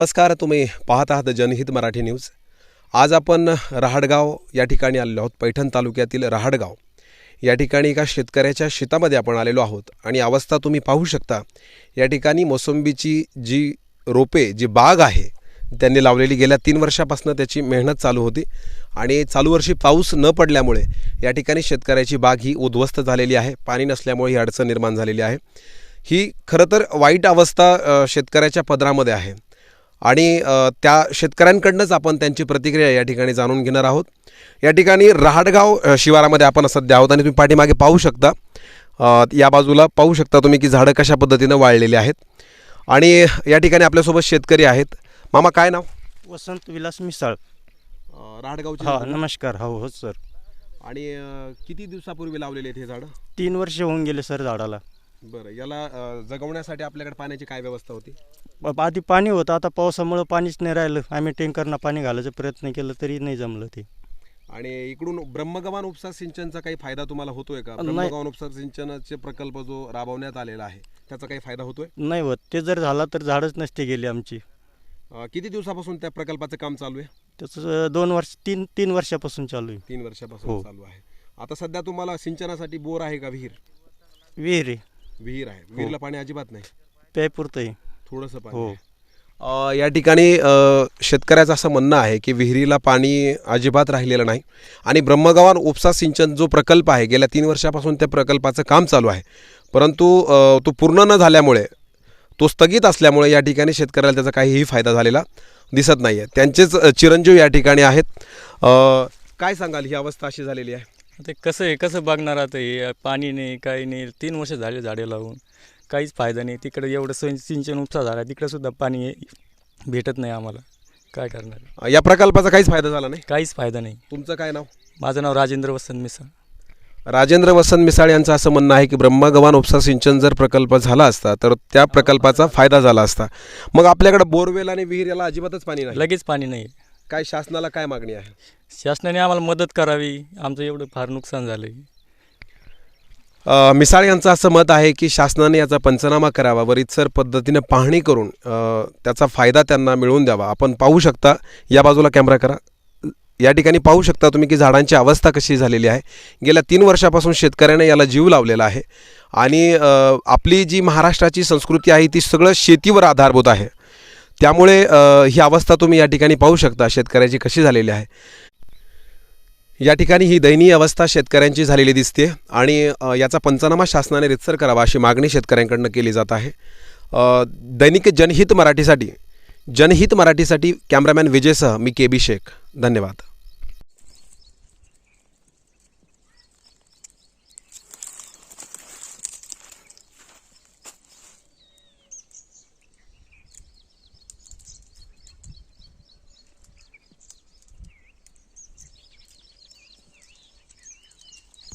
नमस्कार तुम्ही पाहत आहात जनहित मराठी न्यूज. आज आपण रहाडगाव या ठिकाणी आलेलो आहोत. पैठण तालुक्यातील रहाडगाव या ठिकाणी एका शेतकऱ्याच्या शेतामध्ये आपण आलेलो आहोत. आणि अवस्था तुम्ही पाहू शकता या ठिकाणी मोसंबीची जी रोपे जी बाग आहे त्यांनी लावलेली गेल्या तीन वर्षापासून त्याची मेहनत चालू होती. आणि चालू वर्षी पाऊस न पडल्यामुळे या ठिकाणी शेतकऱ्याची बाग ही उद्ध्वस्त झालेली आहे. पाणी नसल्यामुळे ही अडचण निर्माण झालेली आहे. ही खरं तर वाईट अवस्था शेतकऱ्याच्या पदरामध्ये आहे. आणि त्या शेतकऱ्यांकडनंच आपण त्यांची प्रतिक्रिया या ठिकाणी जाणून घेणार आहोत. या ठिकाणी रहाडगाव शिवारामध्ये आपण सध्या आहोत आणि तुम्ही पाठीमागे पाहू शकता. या बाजूला पाहू शकता तुम्ही की झाडं कशा पद्धतीनं वाळलेली आहेत. आणि या ठिकाणी आपल्यासोबत शेतकरी आहेत. मामा काय नाव? वसंत विलास मिसाळ. रहाडगावचे हा नमस्कार. हो हो सर. आणि अ, किती दिवसापूर्वी लावलेले आहेत हे झाडं? तीन वर्ष होऊन गेले सर झाडाला. बरं याला जगवण्यासाठी आपल्याकडे पाण्याची काय व्यवस्था होती? ब- आधी पाणी होतं आता पावसामुळं पाणीच नाही राहिलं. आम्ही टँकरनं पाणी घालायचा प्रयत्न केला तरी नाही जमलं ते. आणि इकडून ब्रह्मगवान उपसा सिंचनचा काही फायदा तुम्हाला होतोय का? नाही. ब्रह्मगवान उपसा सिंचनाचे प्रकल्प जो राबवण्यात आलेला आहे त्याचा काही फायदा होतोय? नाही होत. ते जर झाला तर झाडच नसते गेली आमची. अ, किती दिवसापासून त्या प्रकल्पाचं काम चालू आहे? त्याचं अं, दोन वर्ष तीन तीन वर्षापासून चालू आहे. तीन वर्षापासून हो. चालू आहे. आता सध्या तुम्हाला सिंचनासाठी बोर आहे का विहीर? विहीर आहे. विहीर आहे. विहीरला पाणी अजिबात नाही. प्यायपुरतं आहे थोडंसं पाणी हो. आहे. अ, या ठिकाणी अ, शेतकऱ्याचं असं म्हणणं आहे की विहिरीला पाणी अजिबात राहिलेलं नाही. आणि ब्रह्मगवान उपसा सिंचन जो प्रकल्प आहे गेल्या तीन वर्षापासून त्या प्रकल्पाचं काम चालू आहे. परंतु अ, तो पूर्ण न झाल्यामुळे तो स्थगित असल्यामुळे या ठिकाणी शेतकऱ्याला त्याचा काहीही फायदा झालेला दिसत नाही आहे त्यांचेच अ, चिरंजीव या ठिकाणी आहेत. अ, काय सांगाल? ही अवस्था अशी झालेली आहे. ते कसं आहे कसं बघणार आता हे? पाणी नाही काही नाही. तीन वर्ष झाले झाडे लावून. काहीच फायदा नाही. तिकडे एवढं सिं सिंचन उपसा झाला तिकडे सुद्धा पाणी भेटत नाही आम्हाला. काय करणार? या प्रकल्पाचा काहीच फायदा झाला नाही? काहीच फायदा नाही. तुमचं काय नाव? माझं नाव राजेंद्र वसंत मिसाळ. राजेंद्र वसंत मिसाळ यांचं असं म्हणणं आहे की ब्रह्मगवान उपसा सिंचन जर प्रकल्प झाला असता तर त्या प्रकल्पाचा फायदा झाला असता. मग आपल्याकडे बोरवेल आणि विहीर याला अजिबातच पाणी नाही. लगेच पाणी नाही. काय शासनाला काय मागणी आहे? शासनाने आम्हाला मदत करावी. आमचं एवढं फार नुकसान झालं आहे अ, मिसाळ यांचं असं मत आहे की शासनाने याचा पंचनामा करावा व रितसर पद्धतीने पाहणी करून अ, त्याचा फायदा त्यांना मिळवून द्यावा. आपण पाहू शकता या बाजूला कॅमेरा करा. या ठिकाणी पाहू शकता तुम्ही की झाडांची अवस्था कशी झालेली आहे. गेल्या तीन वर्षापासून शेतकऱ्याने याला जीव लावलेला आहे. आणि अ, आपली जी महाराष्ट्राची संस्कृती आहे ती सगळं शेतीवर आधारभूत आहे. त्यामुळे ही अवस्था तुम्ही या ठिकाणी पाहू शकता शेतकऱ्याची कशी झालेली आहे. या ठिकाणी ही दयनीय अवस्था शेतकऱ्यांची झालेली दिसते आणि याचा पंचनामा शासनाने रितसर करावा अशी मागणी शेतकऱ्यांकडनं केली जात आहे. दैनिक जनहित मराठीसाठी जनहित मराठीसाठी कॅमेरामॅन विजयसह मी के बी शेख. धन्यवाद.